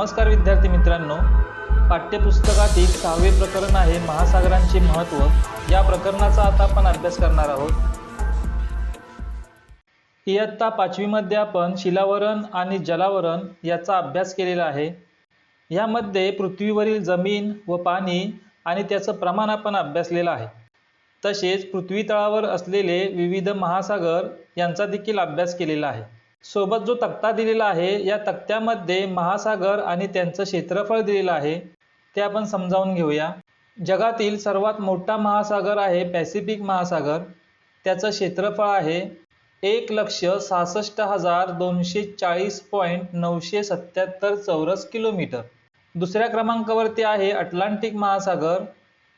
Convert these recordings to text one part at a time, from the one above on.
नमस्कार विद्यार्थी मित्रांनो. पाठ्यपुस्तकातील सहावे प्रकरण आहे महासागरांचे महत्त्व. या प्रकरणाचा आता आपण अभ्यास करणार आहोत. इयत्ता पाचवीमध्ये आपण शिलावरण आणि जलावरण याचा अभ्यास केलेला आहे. यामध्ये पृथ्वीवरील जमीन व पाणी आणि त्याचं प्रमाण आपण अभ्यासलेलं आहे. तसेच पृथ्वीतळावर असलेले विविध महासागर यांचा देखील अभ्यास केलेला आहे. सोबत जो तक्ता दिलेला आहे या तक्त्यामध्ये महासागर आणि त्यांचं क्षेत्रफळ दिलेलं आहे ते आपण समजावून घेऊया. जगातील सर्वात मोठा महासागर आहे पॅसिफिक महासागर. त्याचं क्षेत्रफळ आहे एक लक्ष सहासष्ट हजार दोनशे चाळीस पॉईंट नऊशे सत्याहत्तर चौरस किलोमीटर. दुसऱ्या क्रमांकावरती आहे अटलांटिक महासागर.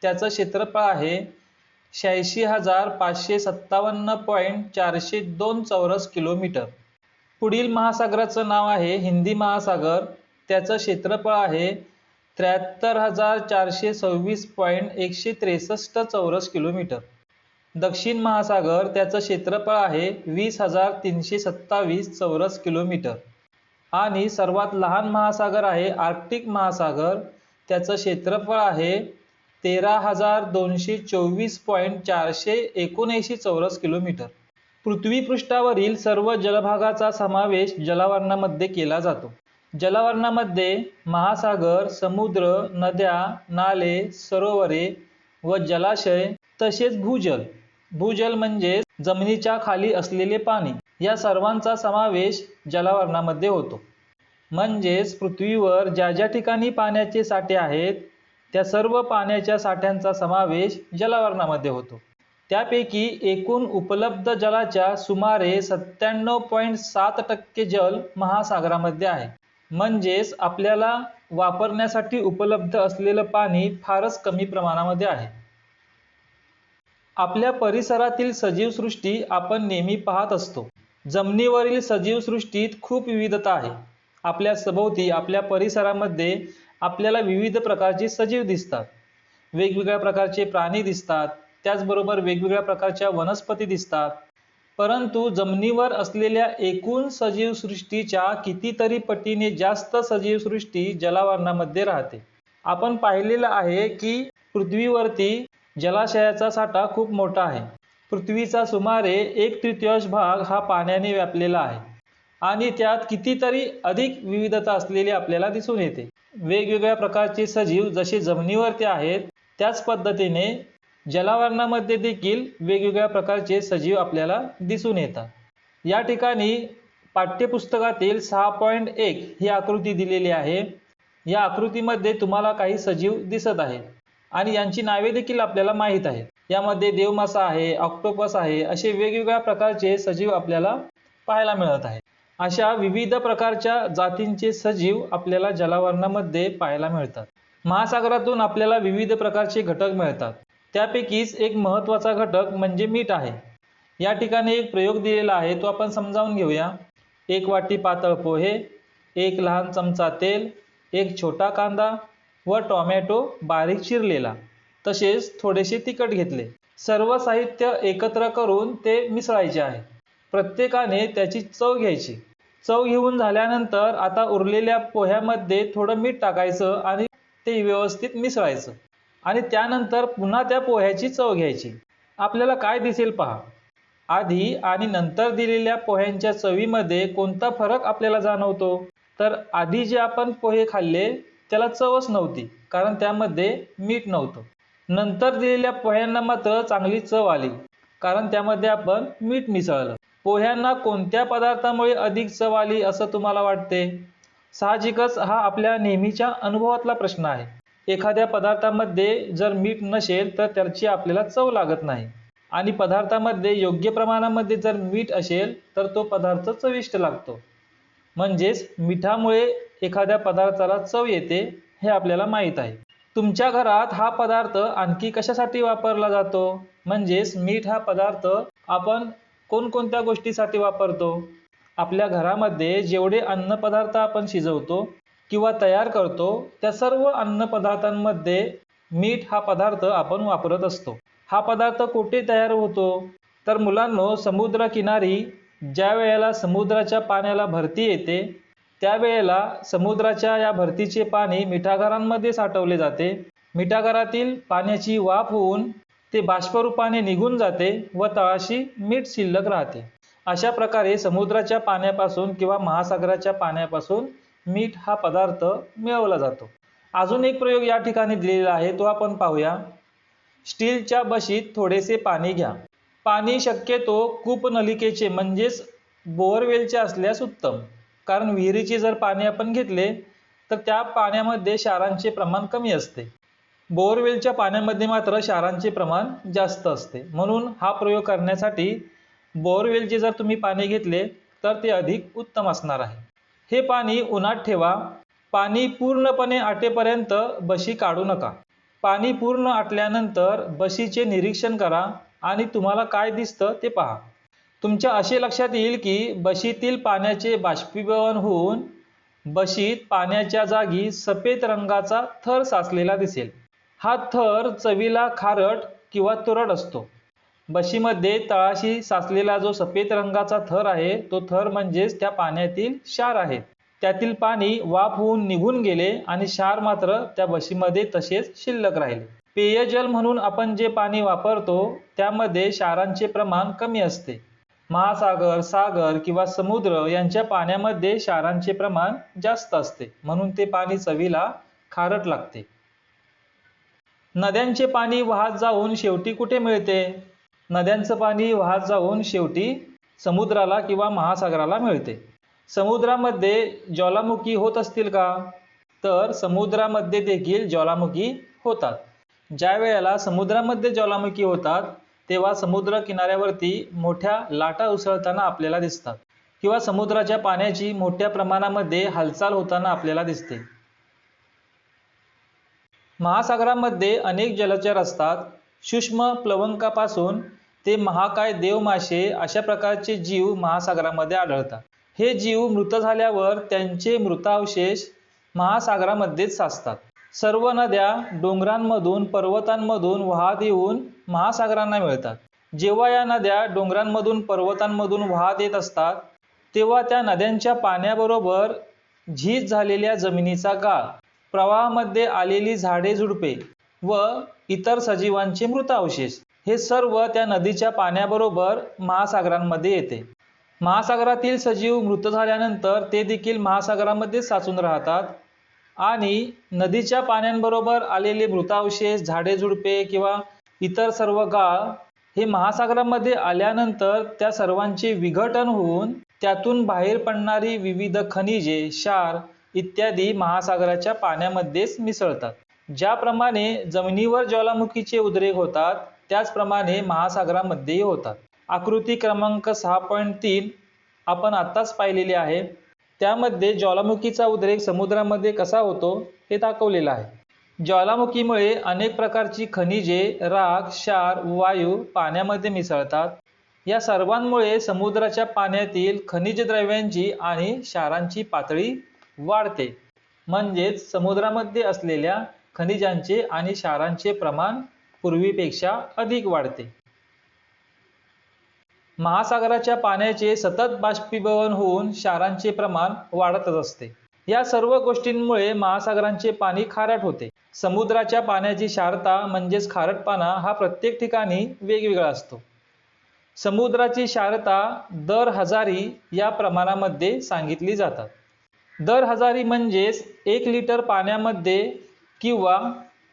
त्याचं क्षेत्रफळ आहे शहाऐंशी हजार पाचशे सत्तावन्न पॉईंट चारशे दोन चौरस किलोमीटर. पुढील महासागराचं नाव आहे हिंदी महासागर. त्याचं क्षेत्रफळ आहे त्र्याहत्तर हजार चारशे सव्वीस पॉईंट एकशे त्रेसष्ट चौरस किलोमीटर. दक्षिण महासागर त्याचं क्षेत्रफळ आहे वीस हजार तीनशे सत्तावीस चौरस किलोमीटर. आणि सर्वात लहान महासागर आहे आर्क्टिक महासागर. त्याचं क्षेत्रफळ आहे तेरा हजार दोनशे चोवीस पॉईंट चारशे एकोणऐंशी चौरस किलोमीटर. पृथ्वी पृष्ठावरील सर्व जलभागाचा समावेश जलावरणामध्ये केला जातो. जलावरणामध्ये महासागर समुद्र नद्या नाले सरोवरे व जलाशय तसेच भूजल. भूजल म्हणजे जमिनीच्या खाली असलेले पाणी. या सर्वांचा समावेश जलावरणामध्ये होतो. म्हणजेच पृथ्वीवर ज्या ज्या ठिकाणी पाण्याचे साठे आहेत त्या सर्व पाण्याच्या साठ्यांचा समावेश जलावरणामध्ये होतो. त्यापैकी एकूण उपलब्ध जलाच्या सुमारे सत्त्याण्णव पॉईंट सात टक्के जल महासागरामध्ये आहे. म्हणजेच आपल्याला वापरण्यासाठी उपलब्ध असलेलं पाणी फारच कमी प्रमाणामध्ये आहे. आपल्या परिसरातील सजीवसृष्टी आपण नेहमी पाहत असतो. जमिनीवरील सजीवसृष्टीत खूप विविधता आहे. आपल्या सभोवती आपल्या परिसरामध्ये आपल्याला विविध प्रकारचे सजीव दिसतात. वेगवेगळ्या प्रकारचे प्राणी दिसतात. त्याचबरोबर वेगवेगळ्या प्रकारच्या वनस्पती दिसतात. परंतु जमिनीवर असलेल्या एकूण सजीवसृष्टीच्या कितीतरी पटीने जास्त सजीवसृष्टी जलावरणामध्ये राहते. आपण पाहिलेलं आहे की पृथ्वीवरती जलाशयाचा साठा खूप मोठा आहे. पृथ्वीचा सुमारे एक तृतीयांश भाग हा पाण्याने व्यापलेला आहे आणि त्यात कितीतरी अधिक विविधता असलेली आपल्याला दिसून येते. वेगवेगळ्या प्रकारचे सजीव जसे जमिनीवरती आहेत त्याच पद्धतीने जलावरणामध्ये देखील वेगवेगळ्या प्रकारचे सजीव आपल्याला दिसून येतात. या ठिकाणी पाठ्यपुस्तकातील सहा पॉईंट एक ही आकृती दिलेली आहे. या आकृतीमध्ये तुम्हाला काही सजीव दिसत आहेत आणि यांची नावे देखील आपल्याला माहीत आहेत. यामध्ये देवमासा आहे ऑक्टोपस आहे असे वेगवेगळ्या प्रकारचे सजीव आपल्याला पाहायला मिळत आहेत. अशा विविध प्रकारच्या जातींचे सजीव आपल्याला जलावरणामध्ये पाहायला मिळतात. महासागरातून आपल्याला विविध प्रकारचे घटक मिळतात. त्यापैकीच एक महत्त्वाचा घटक म्हणजे मीठ आहे. या ठिकाणी एक प्रयोग दिलेला आहे तो आपण समजावून घेऊया. एक वाटी पातळ पोहे एक लहान चमचा तेल एक छोटा कांदा व टॉमॅटो बारीक चिरलेला. तसेच थोडेसे तिखट घेतले. सर्व साहित्य एकत्र करून ते मिसळायचे आहे. प्रत्येकाने त्याची चव घ्यायची. चव घेऊन झाल्यानंतर आता उरलेल्या पोह्यामध्ये थोडं मीठ टाकायचं आणि ते व्यवस्थित मिसळायचं. आणि त्यानंतर पुन्हा त्या पोह्याची चव घ्यायची. आपल्याला काय दिसेल पहा. आधी आणि नंतर दिलेल्या पोह्यांच्या चवीमध्ये कोणता फरक आपल्याला जाणवतो? तर आधी जे आपण पोहे खाल्ले त्याला चवच नव्हती कारण त्यामध्ये मीठ नव्हतं. नंतर दिलेल्या पोह्यांना मात्र चांगली चव आली कारण त्यामध्ये आपण मीठ मिसळलं. पोह्यांना कोणत्या पदार्थामुळे अधिक चव आली असं तुम्हाला वाटते? साहजिकच हा आपल्या नेहमीच्या अनुभवातला प्रश्न आहे. एखाद्या पदार्थामध्ये जर मीठ नसेल तर त्याची आपल्याला चव लागत नाही. आणि पदार्थामध्ये योग्य प्रमाणामध्ये जर मीठ असेल तर तो पदार्थ चविष्ट लागतो. म्हणजेच मिठामुळे एखाद्या पदार्थाला चव येते हे आपल्याला माहीत आहे. तुमच्या घरात हा पदार्थ आणखी कशासाठी वापरला जातो? म्हणजेच मीठ हा पदार्थ आपण कोणकोणत्या गोष्टीसाठी वापरतो? आपल्या घरामध्ये जेवढे अन्नपदार्थ आपण शिजवतो किंवा तयार करतो त्या सर्व अन्नपदार्थांमध्ये मीठ हा पदार्थ आपण वापरत असतो. हा पदार्थ कुठे तयार होतो? तर मुलांनो समुद्रकिनारी ज्या वेळेला समुद्राच्या पाण्याला भरती येते त्यावेळेला समुद्राच्या या भरतीचे पाणी मिठागरांमध्ये साठवले जाते. मिठागरातील पाण्याची वाफ होऊन ते बाष्परूपाने निघून जाते व तळाशी मीठ शिल्लक राहते. अशा प्रकारे समुद्राच्या पाण्यापासून किंवा महासागराच्या पाण्यापासून मीठ हा पदार्थ मिळवला जातो. अजून एक प्रयोग या ठिकाणी दिलेला आहे तो आपण पाहूया. स्टीलच्या बशीत थोडेसे पाणी घ्या. पाणी शक्यतो कूपनलिकेचे म्हणजेच बोअरवेलचे असल्यास उत्तम. कारण विहिरीचे जर पाणी आपण घेतले तर त्या पाण्यामध्ये क्षारांचे प्रमाण कमी असते. बोअरवेलच्या पाण्यामध्ये मात्र क्षारांचे प्रमाण जास्त असते. म्हणून हा प्रयोग करण्यासाठी बोअरवेलचे जर तुम्ही पाणी घेतले तर ते अधिक उत्तम असणार आहे. हे पाणी उन्हात ठेवा. पाणी पूर्णपणे आटेपर्यंत बशी काढू नका. पाणी पूर्ण आटल्यानंतर बशीचे निरीक्षण करा आणि तुम्हाला काय दिसतं ते पहा. तुमच्या असे लक्षात येईल की बशीतील पाण्याचे बाष्पीभवन होऊन बशीत पाण्याच्या जागी सफेद रंगाचा थर साचलेला दिसेल. हा थर चवीला खारट किंवा तुरट असतो. बशीमध्ये तळाशी साचलेला जो सफेद रंगाचा थर आहे तो थर म्हणजेच त्या पाण्यातील क्षार आहे. त्यातील पाणी वाफ होऊन निघून गेले आणि क्षार मात्र त्या बशीमध्ये तसेच शिल्लक राहिले. पेयजल म्हणून आपण जे पाणी वापरतो त्यामध्ये क्षारांचे प्रमाण कमी असते. महासागर सागर किंवा समुद्र यांच्या पाण्यामध्ये क्षारांचे प्रमाण जास्त असते म्हणून ते पाणी चवीला खारट लागते. नद्यांचे पाणी वाहत जाऊन शेवटी कुठे मिळते? नद्यांचं पाणी वाहत जाऊन शेवटी समुद्राला किंवा महासागराला मिळते. समुद्रामध्ये ज्वालामुखी होत असतील का? तर समुद्रामध्ये देखील ज्वालामुखी होतात. ज्या वेळेला समुद्रामध्ये ज्वालामुखी होतात तेव्हा समुद्र किनाऱ्यावरती मोठ्या लाटा उसळताना आपल्याला दिसतात किंवा समुद्राच्या पाण्याची मोठ्या प्रमाणामध्ये हालचाल होताना आपल्याला दिसते. महासागरामध्ये अनेक जलचर असतात. सूक्ष्म प्लवंकापासून ते महाकाय देवमासे अशा प्रकारचे जीव महासागरामध्ये आढळतात. हे जीव मृत झाल्यावर त्यांचे मृतावशेष महासागरामध्येच साचतात. सर्व नद्या डोंगरांमधून पर्वतांमधून वाहत येऊन महासागरांना मिळतात. जेव्हा या नद्या डोंगरांमधून पर्वतांमधून वाहत येत असतात तेव्हा त्या नद्यांच्या पाण्याबरोबर झीज झालेल्या जमिनीचा गाळ प्रवाहामध्ये आलेली झाडे झुडपे व इतर सजीवांचे मृतावशेष हे सर्व त्या नदीच्या पाण्याबरोबर महासागरांमध्ये येते. महासागरातील सजीव मृत झाल्यानंतर ते देखील महासागरामध्ये साचून राहतात आणि नदीच्या पाण्यांबरोबर आलेले मृतावशेष झाडे झुडपे किंवा इतर सर्व गाळ हे महासागरामध्ये आल्यानंतर त्या सर्वांचे विघटन होऊन त्यातून बाहेर पडणारी विविध खनिजे क्षार इत्यादी महासागराच्या पाण्यामध्येच मिसळतात. ज्याप्रमाणे जमिनीवर ज्वालामुखीचे उद्रेक होतात त्याचप्रमाणे महासागरामध्येही होतात. आकृती क्रमांक सहा पॉईंट तीन आपण आत्ताच पाहिलेली आहे. त्यामध्ये ज्वालामुखीचा उद्रेक समुद्रामध्ये कसा होतो हे दाखवलेलं आहे. ज्वालामुखीमुळे अनेक प्रकारची खनिजे राख क्षार वायू पाण्यामध्ये मिसळतात. या सर्वांमुळे समुद्राच्या पाण्यातील खनिज द्रव्यांची आणि क्षारांची पातळी वाढते. म्हणजेच समुद्रामध्ये असलेल्या खनिजांचे आणि क्षारांचे प्रमाण पूर्वीपेक्षा अधिक वाढते. महासागराच्या पाण्याचे सतत बाष्पीभवन होऊन क्षारांचे प्रमाण वाढतच असते. या सर्व गोष्टींमुळे महासागरांचे पाणी खारट होते. समुद्राच्या पाण्याची क्षारता म्हणजेच खारटपणा हा प्रत्येक ठिकाणी वेगवेगळा असतो. समुद्राची क्षारता दर हजारी या प्रमाणामध्ये सांगितली जातात. दर हजारी म्हणजेच एक लिटर पाण्यामध्ये किंवा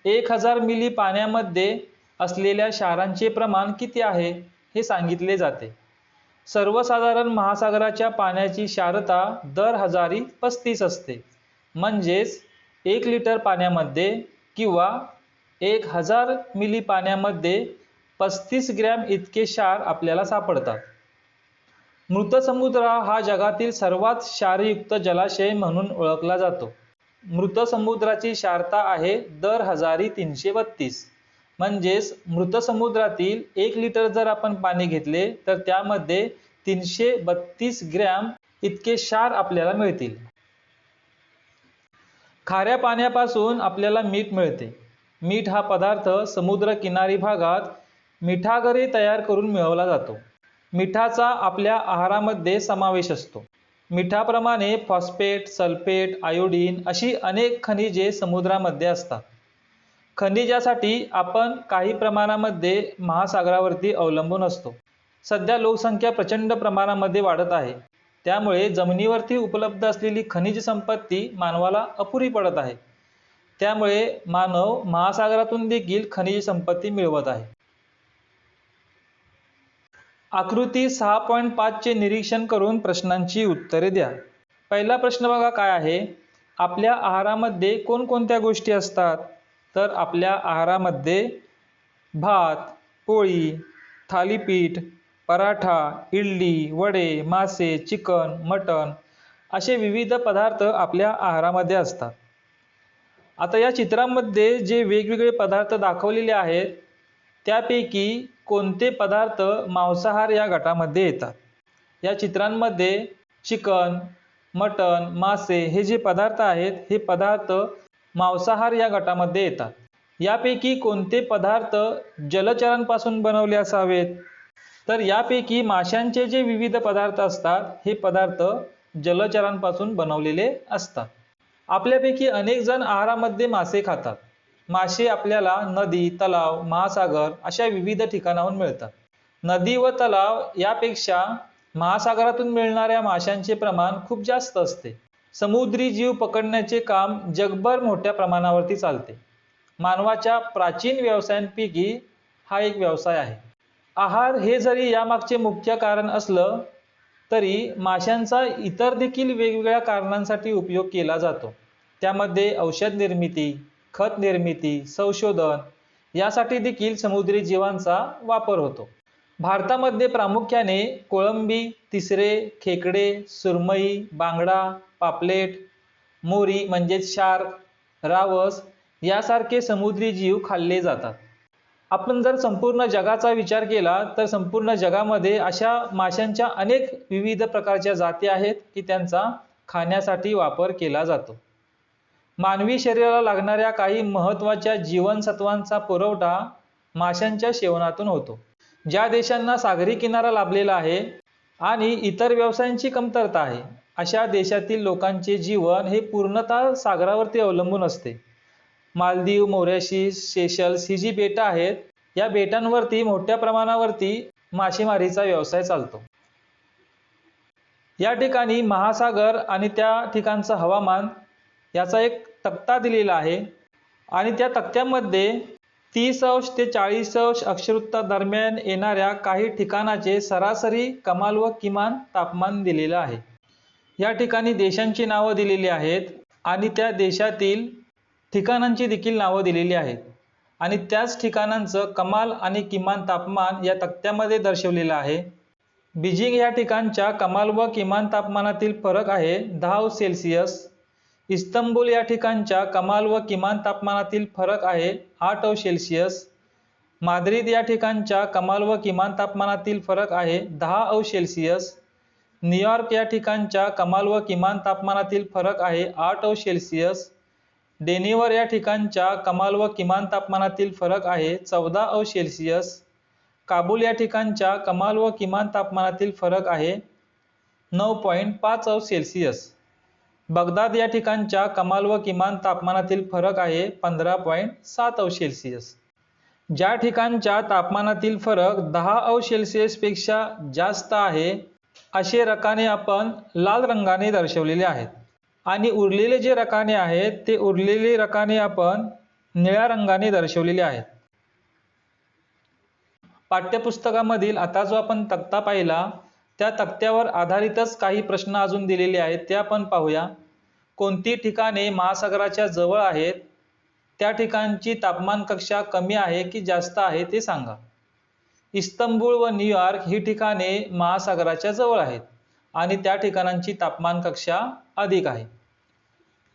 एक हजार मिली पाण्यामध्ये असलेल्या क्षारांचे प्रमाण किती आहे हे सांगितले जाते. सर्वसाधारण महासागराच्या पाण्याची क्षारता दर हजारी पस्तीस असते. म्हणजेच एक लिटर पाण्यामध्ये किंवा एक हजार मिली पाण्यामध्ये पस्तीस ग्रॅम इतके क्षार आपल्याला सापडतात. मृत समुद्र हा जगातील सर्वात क्षारयुक्त जलाशय म्हणून ओळखला जातो. मृत समुद्राची क्षारता आहे दर हजारी तीनशे बत्तीस. म्हणजेच मृत समुद्रातील एक लिटर जर आपण पाणी घेतले तर त्यामध्ये तीनशे बत्तीस ग्रॅम इतके क्षार आपल्याला मिळतील. खाऱ्या पाण्यापासून आपल्याला मीठ मिळते. मीठ हा पदार्थ समुद्र किनारी भागात मिठागरे तयार करून मिळवला जातो. मिठाचा आपल्या आहारामध्ये समावेश असतो. मिठाप्रमाणे फॉस्फेट सल्फेट आयोडीन अशी अनेक खनिजे समुद्रामध्ये असतात. खनिजासाठी आपण काही प्रमाणामध्ये महासागरावरती अवलंबून असतो. सध्या लोकसंख्या प्रचंड प्रमाणामध्ये वाढत आहे. त्यामुळे जमिनीवरती उपलब्ध असलेली खनिज संपत्ती मानवाला अपुरी पडत आहे. त्यामुळे मानव महासागरातून देखील खनिज संपत्ती मिळवत आहे. आकृती सहा पॉईंट पाचचे निरीक्षण करून प्रश्नांची उत्तरे द्या. पहिला प्रश्न बघा काय आहे? आपल्या आहारामध्ये कोणकोणत्या गोष्टी असतात? तर आपल्या आहारामध्ये भात पोळी थालीपीठ पराठा इडली वडे मासे चिकन मटण असे विविध पदार्थ आपल्या आहारामध्ये असतात. आता या चित्रामध्ये जे वेगवेगळे पदार्थ दाखवलेले आहेत त्यापैकी कोणते पदार्थ मांसाहार या गटामध्ये येतात? या चित्रांमध्ये चिकन मटण मासे हे जे पदार्थ आहेत हे पदार्थ मांसाहार या गटामध्ये येतात. यापैकी कोणते पदार्थ जलचरांपासून बनवले असावेत? तर यापैकी माशांचे जे विविध पदार्थ असतात हे पदार्थ जलचरांपासून बनवलेले असतात. आपल्यापैकी अनेक जण आहारामध्ये मासे खातात. मासे आपल्याला नदी तलाव महासागर अशा विविध ठिकाणाहून मिळतात. नदी व तलाव यापेक्षा महासागरातून मिळणाऱ्या माशांचे प्रमाण खूप जास्त असते. समुद्री जीव पकडण्याचे काम जगभर मोठ्या प्रमाणावरती चालते. मानवाच्या प्राचीन व्यवसायांपैकी हा एक व्यवसाय आहे. आहार हे जरी यामागचे मुख्य कारण असलं तरी माशांचा इतर देखील वेगवेगळ्या कारणांसाठी उपयोग केला जातो. त्यामध्ये औषध निर्मिती खत निर्मिती संशोधन यासाठी देखील समुद्री जीवांचा वापर होतो. भारतामध्ये प्रामुख्याने कोळंबी तिसरे खेकडे सुरमई बांगडा पापलेट मोरी म्हणजेच शार्क रावस यासारखे समुद्री जीव खाल्ले जातात. आपण जर संपूर्ण जगाचा विचार केला तर संपूर्ण जगामध्ये अशा माशांच्या अनेक विविध प्रकारच्या जाती आहेत की त्यांचा खाण्यासाठी वापर केला जातो. मानवी शरीराला लागणाऱ्या काही महत्त्वाच्या जीवनसत्वांचा पुरवठा माशांच्या सेवनातून होतो. ज्या देशांना सागरी किनारा लाभलेला आहे आणि इतर व्यवसायांची कमतरता आहे अशा देशातील लोकांचे जीवन हे पूर्णतः सागरावरती अवलंबून असते. मालदीव मोरॅशिस सेशल्स ही जी बेटं आहेत या बेटांवरती मोठ्या प्रमाणावरती मासेमारीचा व्यवसाय चालतो. या ठिकाणी महासागर आणि त्या ठिकाणचं हवामान याचा एक तक्ता दिलेला आहे. आणि त्या तक्त्यामध्ये तीस अंश ते चाळीस अंश अक्षरवृत्ता दरम्यान येणाऱ्या काही ठिकाणाचे सरासरी कमाल व किमान तापमान दिलेलं आहे. या ठिकाणी देशांची नावं दिलेली आहेत आणि त्या देशातील ठिकाणांची देखील नावं दिलेली आहेत. आणि त्याच ठिकाणांचं कमाल आणि किमान तापमान या तक्त्यामध्ये दर्शवलेलं आहे. बीजिंग या ठिकाणच्या कमाल व किमान तापमानातील फरक आहे दहा सेल्सिअस. इस्तंबूल या ठिकाणच्या कमाल व किमान तापमानातील फरक आहे आठ अंश सेल्सिअस. माद्रिद या ठिकाणच्या कमाल व किमान तापमानातील फरक आहे दहा अंश सेल्सिअस. न्यूयॉर्क या ठिकाणच्या कमाल व किमान तापमानातील फरक आहे आठ अंश सेल्सिअस. डेनिवर या ठिकाणच्या कमाल व किमान तापमानातील फरक आहे चौदा अंश सेल्सिअस. काबूल या ठिकाणच्या कमाल व किमान तापमानातील फरक आहे नऊ पॉईंट पाच अंश सेल्सिअस. बगदाद या ठिकाणच्या कमाल व किमान तापमानातील फरक आहे पंधरा पॉईंट सात अंश सेल्सिअस. ज्या ठिकाणच्या तापमानातील फरक दहा अंश सेल्सिअसपेक्षा जास्त आहे असे रकाने आपण लाल रंगाने दर्शवलेले आहेत. आणि उरलेले जे रकाने आहेत ते उरलेले रकाने आपण निळ्या रंगाने दर्शवलेले आहेत. पाठ्यपुस्तकामधील आता जो आपण तक्ता पाहिला त्या तक्त्यावर आधारितच काही प्रश्न अजून दिलेले आहेत ते आपण पाहूया. कोणती ठिकाणे महासागराच्या जवळ आहेत? त्या ठिकाणची तापमान कक्षा कमी आहे की जास्त आहे ते सांगा. इस्तंबूळ व न्यूयॉर्क ही ठिकाणे महासागराच्या जवळ आहेत आणि त्या ठिकाणांची तापमान कक्षा अधिक आहे.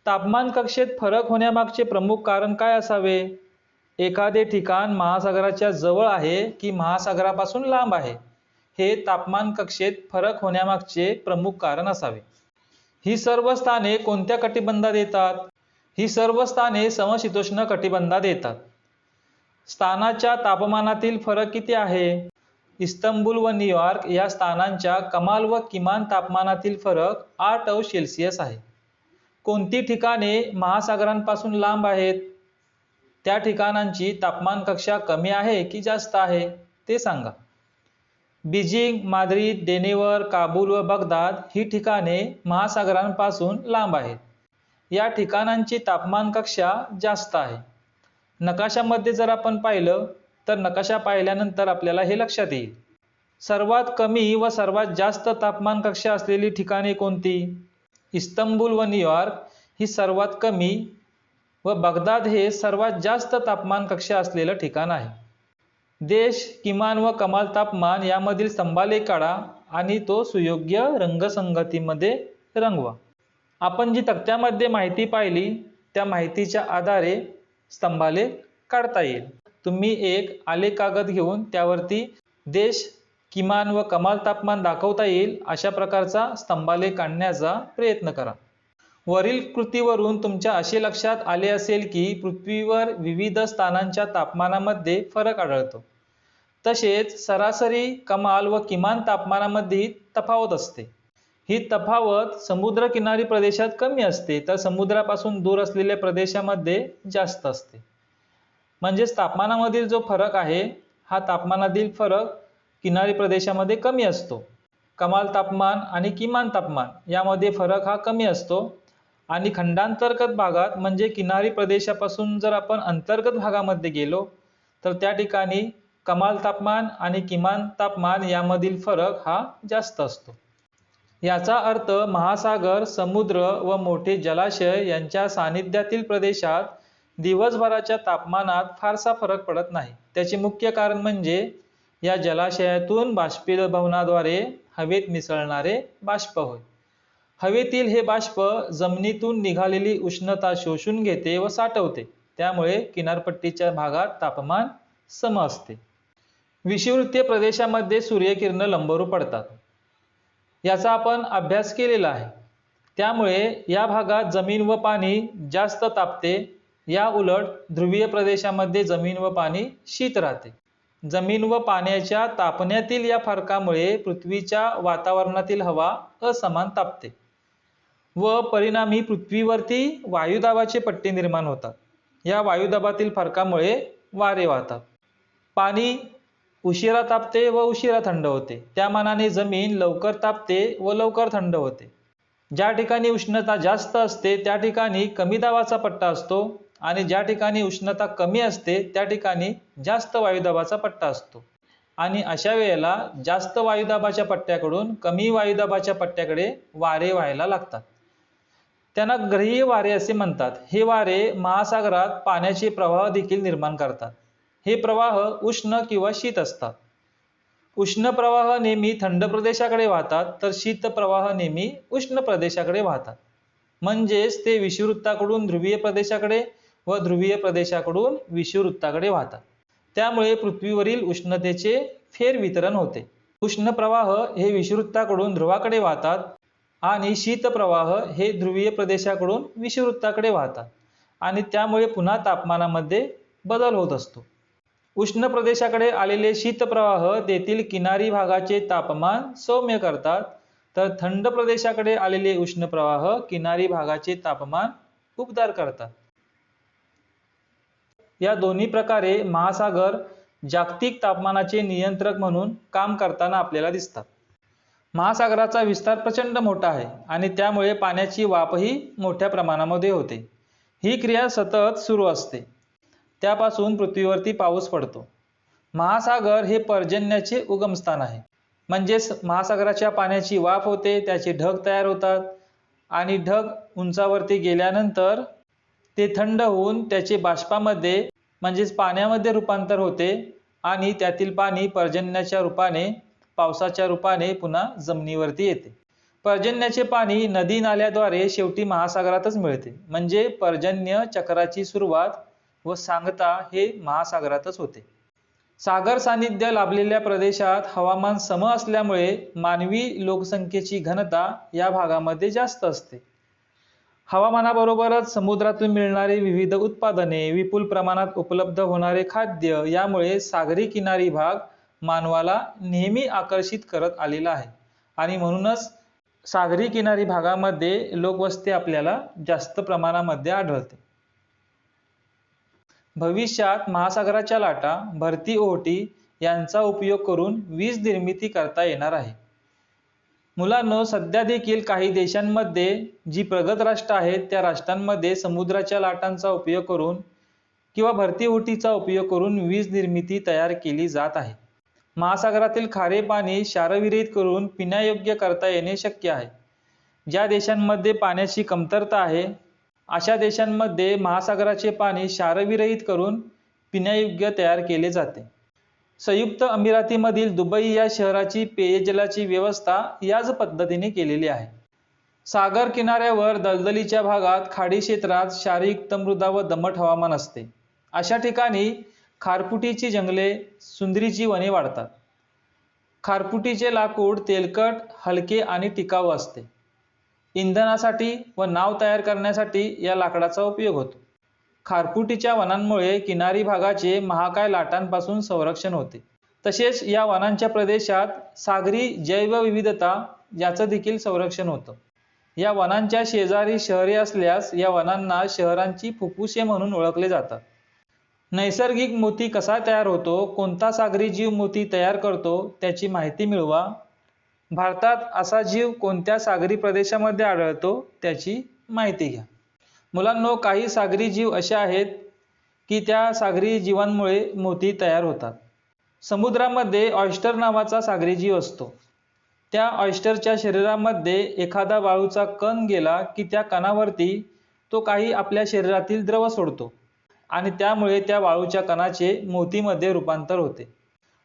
तापमान कक्षेत फरक होण्यामागचे प्रमुख कारण काय असावे? एखादे ठिकाण महासागराच्या जवळ आहे की महासागरापासून लांब आहे? हे तापमान कक्षेत फरक होण्यामागचे प्रमुख कारण असावे. ही सर्व स्थाने कोणत्या कटिबंधात येतात? ही सर्व स्थाने समशीतोष्ण कटिबंधात येतात. स्थानाच्या तापमानातील फरक किती आहे? इस्तंबूल व न्यूयॉर्क या स्थानांच्या कमाल व किमान तापमानातील फरक आठ अंश सेल्सिअस आहे. कोणती ठिकाणे महासागरांपासून लांब आहेत? त्या ठिकाणांची तापमान कक्षा कमी आहे की जास्त आहे? ते सांगा. बीजिंग माद्रिद डेनेवर काबूल व बगदाद ही ठिकाणे महासागरांपासून लांब आहेत. या ठिकाणांची तापमान कक्षा जास्त आहे. नकाशामध्ये जर आपण पाहिलं तर नकाशा पाहिल्यानंतर आपल्याला हे लक्षात येईल. सर्वात कमी व सर्वात जास्त तापमान कक्षा असलेली ठिकाणे कोणती? इस्तंबूल व न्यूयॉर्क ही सर्वात कमी व बगदाद हे सर्वात जास्त तापमान कक्षा असलेलं ठिकाण आहे. देश किमान व कमाल तापमान यामधील स्तंभालेख काढा आणि तो सुयोग्य रंगसंगतीमध्ये रंगवा. आपण जी तक्त्यामध्ये माहिती पाहिली त्या माहितीच्या आधारे स्तंभालेख काढता येईल. तुम्ही एक आलेख कागद घेऊन त्यावरती देश किमान व कमाल तापमान दाखवता येईल अशा प्रकारचा स्तंभालेख काढण्याचा प्रयत्न करा. वरील कृतीवरून तुमच्या असे लक्षात आले असेल की पृथ्वीवर विविध स्थानांच्या तापमानामध्ये फरक आढळतो. तसेच सरासरी कमाल व किमान तापमानामध्ये तफावत असते. ही तफावत समुद्रकिनारी प्रदेशात कमी असते तर समुद्रापासून दूर असलेल्या प्रदेशामध्ये जास्त असते. म्हणजेच तापमानामधील जो फरक आहे हा तापमानातील फरक किनारी प्रदेशामध्ये कमी असतो. कमाल तापमान आणि किमान तापमान यामध्ये फरक हा कमी असतो. आणि खंडांतर्गत भागात म्हणजे किनारी प्रदेशापासून जर आपण अंतर्गत भागामध्ये गेलो तर त्या ठिकाणी कमाल तापमान आणि किमान तापमान यामधील फरक हा जास्त असतो. याचा अर्थ महासागर समुद्र व मोठे जलाशय यांच्या सानिध्यातील प्रदेशात दिवसभराच्या तापमानात फारसा फरक पडत नाही. त्याचे मुख्य कारण म्हणजे या जलाशयातून बाष्पीभवनाद्वारे हवेत मिसळणारे बाष्प होय. हवेतील हे बाष्प जमिनीतून निघालेली उष्णता शोषून घेते व साठवते. त्यामुळे किनारपट्टीच्या भागात तापमान सम असते. विषुवृत्तीय प्रदेशामध्ये सूर्यकिरण लंबरू पडतात. याचा आपण अभ्यास केलेला आहे. त्यामुळे या भागात जमीन व पाणी जास्त तापते. या उलट ध्रुवीय प्रदेशामध्ये जमीन व पाणी शीत राहते. जमीन व पाण्याच्या तापण्यातील या फरकामुळे पृथ्वीच्या वातावरणातील हवा असमान तापते. व परिणामी पृथ्वीवरती वायुदाबाचे पट्टे निर्माण होतात. या वायुदाबातील फरकामुळे वारे वाहतात. पाणी उशिरा तापते व उशिरा थंड होते. त्या मानाने जमीन लवकर तापते व लवकर थंड होते. ज्या ठिकाणी उष्णता जास्त असते त्या ठिकाणी कमी दाबाचा पट्टा असतो आणि ज्या ठिकाणी उष्णता कमी असते त्या ठिकाणी जास्त वायुदाबाचा पट्टा असतो. आणि अशा वेळेला जास्त वायुदाबाच्या पट्ट्याकडून कमी वायुदाबाच्या पट्ट्याकडे वारे व्हायला लागतात. त्यांना ग्रहीय वारे असे म्हणतात. हे वारे महासागरात पाण्याचे प्रवाह देखील निर्माण करतात. हे प्रवाह उष्ण किंवा शीत असतात. उष्ण प्रवाह नेहमी थंड प्रदेशाकडे वाहतात तर शीत प्रवाह नेहमी उष्ण प्रदेशाकडे वाहतात. म्हणजेच ते विषुवृत्ताकडून ध्रुवीय प्रदेशाकडे व ध्रुवीय प्रदेशाकडून विषुववृत्ताकडे वाहतात. त्यामुळे पृथ्वीवरील उष्णतेचे फेरवितरण होते. उष्ण प्रवाह हे विषुववृत्ताकडून ध्रुवाकडे वाहतात आणि शीतप्रवाह हे ध्रुवीय प्रदेशाकडून विषुववृत्ताकडे वाहतात आणि त्यामुळे पुन्हा तापमानामध्ये बदल होत असतो. उष्ण प्रदेशाकडे आलेले शीतप्रवाह तेथील किनारी भागाचे तापमान सौम्य करतात तर थंड प्रदेशाकडे आलेले उष्ण प्रवाह किनारी भागाचे तापमान उबदार करतात. या दोन्ही प्रकारे महासागर जागतिक तापमानाचे नियंत्रक म्हणून काम करताना आपल्याला दिसतात. महासागराचा विस्तार प्रचंड मोठा आहे आणि त्यामुळे पाण्याची वाफही मोठ्या प्रमाणामध्ये होते. ही क्रिया सतत सुरू असते. त्यापासून पृथ्वीवरती पाऊस पडतो. महासागर हे पर्जन्याचे उगमस्थान आहे. म्हणजेच महासागराच्या पाण्याची वाफ होते त्याचे ढग तयार होतात आणि ढग उंचावरती गेल्यानंतर ते थंड होऊन त्याचे बाष्पामध्ये म्हणजेच पाण्यामध्ये रूपांतर होते आणि त्यातील पाणी पर्जन्याच्या रूपाने पावसाच्या रूपाने पुन्हा जमिनीवरती येते. पर्जन्याचे पाणी नदी नाल्याद्वारे शेवटी महासागरातच मिळते. म्हणजे पर्जन्य चक्राची सुरुवात व सांगता हे महासागरातच होते. सागर सानिध्य लाभलेल्या प्रदेशात हवामान सम असल्यामुळे मानवी लोकसंख्येची घनता या भागामध्ये जास्त असते. हवामानाबरोबरच समुद्रातून मिळणारी विविध उत्पादने विपुल प्रमाणात उपलब्ध होणारे खाद्य यामुळे सागरी किनारी भाग मानवाला नेहमी आकर्षित करत आलेला आहे. आणि म्हणूनच सागरी किनारी भागामध्ये लोकवस्ती आपल्याला जास्त प्रमाणामध्ये आढळते. भविष्यात महासागराच्या लाटा भरती ओहोटी यांचा उपयोग करून वीज निर्मिती करता येणार आहे. मुलांनो सध्या देखील काही देशांमध्ये जी प्रगत राष्ट्र आहेत त्या राष्ट्रांमध्ये समुद्राच्या लाटांचा उपयोग करून किंवा भरती ओहोटीचा उपयोग करून वीज निर्मिती तयार केली जात आहे. महासागरातील खारे पाणी क्षारविरहित करून पिण्यायोग्य करता येणे शक्य आहे. ज्या देशांमध्ये पाण्याची कमतरता आहे अशा देशांमध्ये महासागराचे पाणी क्षारविरहित करून पिण्यायोग्य तयार केले जाते. संयुक्त अमिरातीमधील दुबई या शहराची पेयजलाची व्यवस्था याच पद्धतीने केलेली आहे. सागर किनाऱ्यावर दलदलीच्या भागात खाडी क्षेत्रात क्षारयुक्त मृदा व दमट हवामान असते. अशा ठिकाणी खारपुटीची जंगले सुंदरीची वने वाढतात. खारपुटीचे लाकूड तेलकट हलके आणि टिकाऊ असते. इंधनासाठी व नाव तयार करण्यासाठी या लाकडाचा उपयोग होतो. खारपुटीच्या वनांमुळे किनारी भागाचे महाकाय लाटांपासून संरक्षण होते. तसेच या वनांच्या प्रदेशात सागरी जैवविविधता याचं देखील संरक्षण होतं. या वनांच्या शेजारी शहरे असल्यास या वनांना शहरांची फुफ्फुसे म्हणून ओळखले जातात. नैसर्गिक मोती कसा तयार होतो? कोणता सागरी जीव मोती तयार करतो? त्याची माहिती मिळवा. भारतात असा जीव कोणत्या सागरी प्रदेशामध्ये आढळतो? त्याची माहिती घ्या. मुलांनो काही सागरी जीव असे आहेत की त्या सागरी जीवांमुळे मोती तयार होतात. समुद्रामध्ये ऑयस्टर नावाचा सागरी जीव असतो. त्या ऑयस्टरच्या शरीरामध्ये एखादा वाळूचा कण गेला की त्या कणावरती तो काही आपल्या शरीरातील द्रव सोडतो. आणि त्यामुळे त्या वाळूच्या कणाचे मोतीमध्ये रूपांतर होते.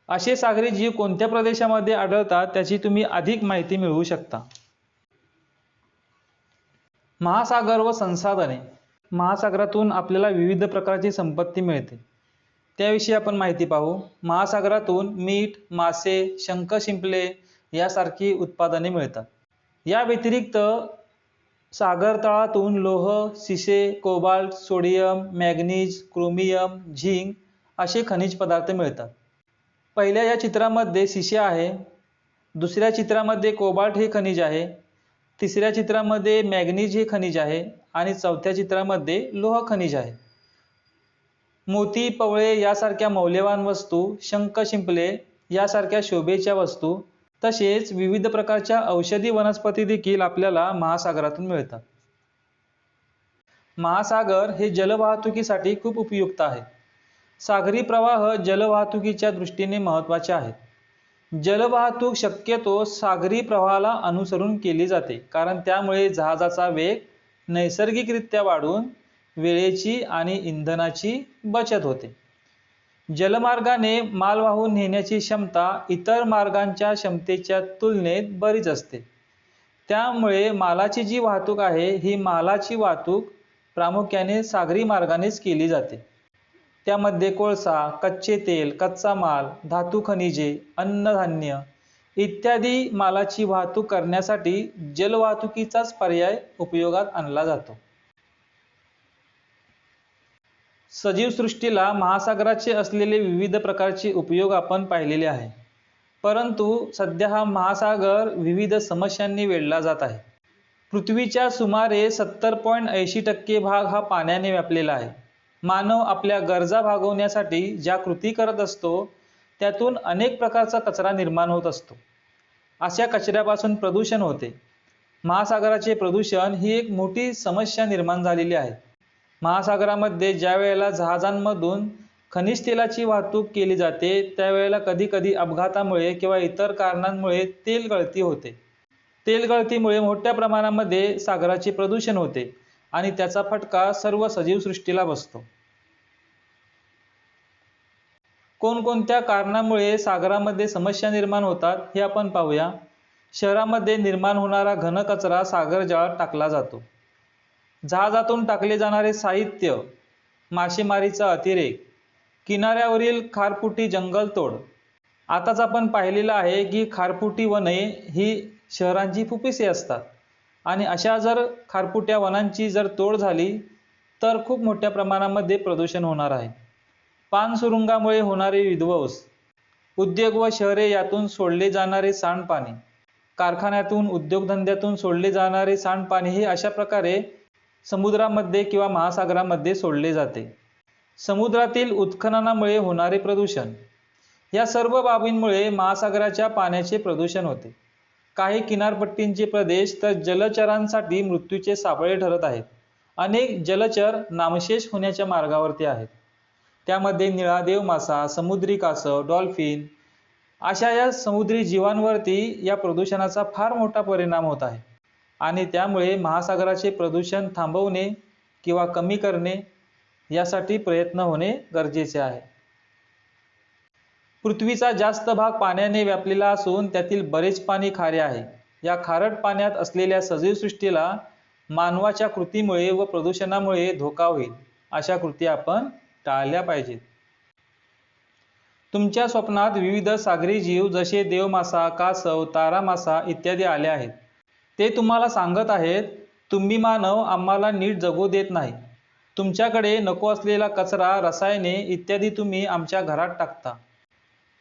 असे सागरी जीव कोणत्या प्रदेशामध्ये आढळतात त्याची तुम्ही अधिक माहिती मिळवू शकता. महासागर व संसाधने. महासागरातून आपल्याला विविध प्रकारची संपत्ती मिळते. त्याविषयी आपण माहिती पाहू. महासागरातून मीठ मासे शंख शिंपले यासारखी उत्पादने मिळतात. या व्यतिरिक्त सागरतळातून लोह सिसे cobalt sodium manganese chromium zinc असे खनिज पदार्थ मिळतात. पहिल्या या चित्रामध्ये सिसे आहे दुसऱ्या चित्रामध्ये कोबाल्ट हे खनिज आहे तिसऱ्या चित्रामध्ये मॅग्नीज हे खनिज आहे आणि चौथ्या चित्रामध्ये लोह खनिज आहे. मोती पवळे यासारख्या मौल्यवान वस्तू शंख शिंपले यासारख्या शोभेच्या वस्तू तसेच विविध प्रकारच्या औषधी वनस्पती देखील आपल्याला महासागरातून मिळतात. महासागर हे जलवाहतुकीसाठी खूप उपयुक्त आहे. सागरी प्रवाह जलवाहतुकीच्या दृष्टीने महत्त्वाचे आहेत. जलवाहतूक शक्यतो सागरी प्रवाहाला अनुसरून केली जाते कारण त्यामुळे जहाजाचा वेग नैसर्गिकरित्या वाढून वेळेची आणि इंधनाची बचत होते. जलमार्गाने माल वाहून नेण्याची क्षमता इतर मार्गांच्या क्षमतेच्या तुलनेत बरीच असते. त्यामुळे मालाची जी वाहतूक आहे ही मालाची वाहतूक प्रामुख्याने सागरी मार्गानेच केली जाते. त्यामध्ये कोळसा कच्चे तेल कच्चा माल धातू खनिजे अन्नधान्य इत्यादी मालाची वाहतूक करण्यासाठी जलवाहतुकीचाच पर्याय उपयोगात आणला जातो. सजीव सृष्टीला महासागराचे असलेले विविध प्रकारचे उपयोग आपण पाहिलेले आहे. परंतु सध्या हा महासागर विविध समस्यांनी वेढला जात आहे. पृथ्वीच्या सुमारे सत्तर पॉईंट ऐंशी टक्के भाग हा पाण्याने व्यापलेला आहे. मानव आपल्या गरजा भागवण्यासाठी ज्या कृती करत असतो त्यातून अनेक प्रकारचा कचरा निर्माण होत असतो. अशा कचऱ्यापासून प्रदूषण होते. महासागराचे प्रदूषण ही एक मोठी समस्या निर्माण झालेली आहे. महासागरामध्ये ज्या वेळेला जहाजांमधून खनिज तेलाची वाहतूक केली जाते त्यावेळेला कधी कधी अपघातामुळे किंवा इतर कारणांमुळे तेल गळती होते. तेल गळतीमुळे मोठ्या प्रमाणामध्ये सागराचे प्रदूषण होते आणि त्याचा फटका सर्व सजीव सृष्टीला बसतो. कोणकोणत्या कारणामुळे सागरामध्ये समस्या निर्माण होतात हे आपण पाहूया. शहरामध्ये निर्माण होणारा घनकचरा सागर जळात टाकला जातो. जहाजातून टाकले जाणारे साहित्य मासेमारीचा अतिरेक किनाऱ्यावरील खारफुटी जंगलतोड. आताच आपण पाहिलेलं आहे की खारफुटी वने ही शहरांची फुपिसे असतात. आणि अशा जर खारफुट्या वनांची जर तोड झाली तर खूप मोठ्या प्रमाणामध्ये प्रदूषण होणार आहे. पानसुरुंगामुळे होणारे विध्वंस उद्योग व शहरे यातून सोडले जाणारे सांडपाणी कारखान्यातून उद्योगधंद्यातून सोडले जाणारे सांडपाणी हे अशा प्रकारे समुद्रामध्ये किंवा महासागरामध्ये सोडले जाते. समुद्रातील उत्खननामुळे होणारे प्रदूषण. या सर्व बाबींमुळे महासागराच्या पाण्याचे प्रदूषण होते. काही किनारपट्टींचे प्रदेश तर जलचरांसाठी मृत्यूचे सापळे ठरत आहेत. अनेक जलचर नामशेष होण्याच्या मार्गावरती आहेत. त्यामध्ये निळादेव मासा समुद्री कासव डॉल्फिन अशा या समुद्री जीवांवरती या प्रदूषणाचा फार मोठा परिणाम होत आहे. आणि त्यामुळे महासागराचे प्रदूषण थांबवणे किंवा कमी करणे यासाठी प्रयत्न होणे गरजेचे आहे. पृथ्वीचा जास्त भाग पाण्याने व्यापलेला असून त्यातील बरेच पाणी खारे आहे. या खारट पाण्यात असलेल्या सजीवसृष्टीला मानवाच्या कृतीमुळे व प्रदूषणामुळे धोका होईल अशा कृती आपण टाळल्या पाहिजेत. तुमच्या स्वप्नात विविध सागरी जीव जसे देवमासा कासव तारामासा इत्यादी आले आहेत. ते तुम्हाला सांगत आहेत तुम्ही मानव आम्हाला नीट जगू देत नाही. तुमच्याकडे नको असलेला कचरा रसायने इत्यादी तुम्ही आमच्या घरात टाकता.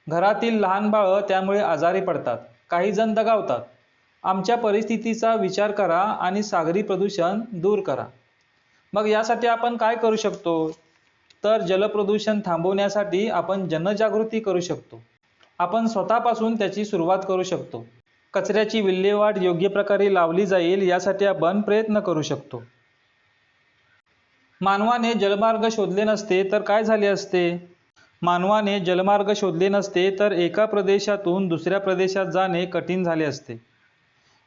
घरातील लहान बाळं त्यामुळे आजारी पडतात काही जण दगावतात. आमच्या परिस्थितीचा विचार करा आणि सागरी प्रदूषण दूर करा. मग यासाठी आपण काय करू शकतो? तर जलप्रदूषण थांबवण्यासाठी आपण जनजागृती करू शकतो. आपण स्वतःपासून त्याची सुरुवात करू शकतो. कचऱ्याची विल्हेवाट योग्य प्रकारे लावली जाईल यासाठी आपण प्रयत्न करू शकतो. मानवाने जलमार्ग शोधले नसते तर काय झाले असते? मानवाने जलमार्ग शोधले नसते तर एका प्रदेशातून दुसऱ्या प्रदेशात जाणे कठीण झाले असते.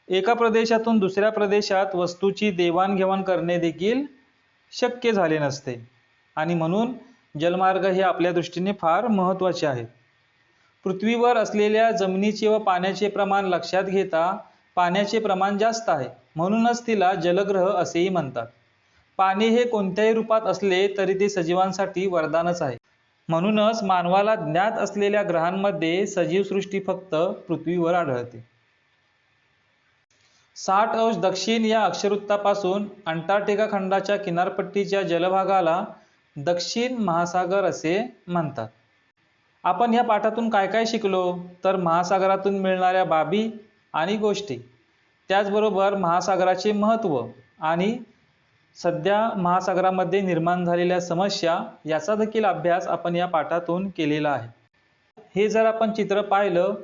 एका प्रदेशातून दुसऱ्या प्रदेशात वस्तूची देवाणघेवाण करणे देखील शक्य झाले नसते. आणि म्हणून जलमार्ग हे आपल्या दृष्टीने फार महत्त्वाचे आहेत पृथ्वीवर असलेल्या जमिनीचे व पाण्याचे प्रमाण लक्षात घेता पाण्याचे प्रमाण जास्त आहे. म्हणूनच तिला जलग्रह असेही म्हणतात. पाणी हे कोणत्याही रूपात असले तरी ते सजीवांसाठी वरदानच आहे. म्हणूनच मानवाला ज्ञात असलेल्या ग्रहांमध्ये सजीवसृष्टी फक्त पृथ्वीवर आढळते. साठ अंश दक्षिण या अक्षरवृत्तापासून अंटार्क्टिका खंडाच्या किनारपट्टीच्या जलभागाला दक्षिण महासागर असे म्हणतात. आपण या पाठातून काय काय शिकलो? तर महासागरातून मिळणाऱ्या बाबी आणि गोष्टी. त्याचबरोबर महासागराचे महत्त्व आणि सध्या महासागरामध्ये निर्माण झालेल्या समस्या याचा देखील अभ्यास आपण या पाठातून केलेला आहे. हे जर आपण चित्र पाहिलं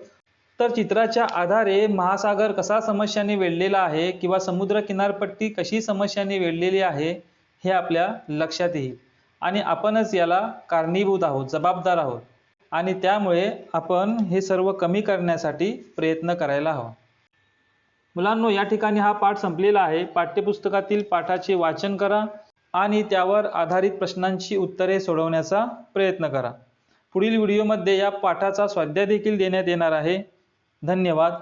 तर चित्राच्या आधारे महासागर कसा समस्याने वेढलेला आहे किंवा समुद्र किनारपट्टी कशी समस्याने वेढलेली आहे हे आपल्या लक्षात येईल. आणि आपणच याला कारणीभूत आहोत जबाबदार आहोत. आणि त्यामुळे आपण हे सर्व कमी करण्यासाठी प्रयत्न करायला हवा. मुलांनो या ठिकाणी हा पाठ संपलेला आहे. पाठ्यपुस्तकातील पाठाचे वाचन करा आणि त्यावर आधारित प्रश्नांची उत्तरे सोडवण्याचा प्रयत्न करा. पुढील व्हिडिओमध्ये या पाठाचा स्वाध्याय देखील देण्यात येणार आहे. धन्यवाद.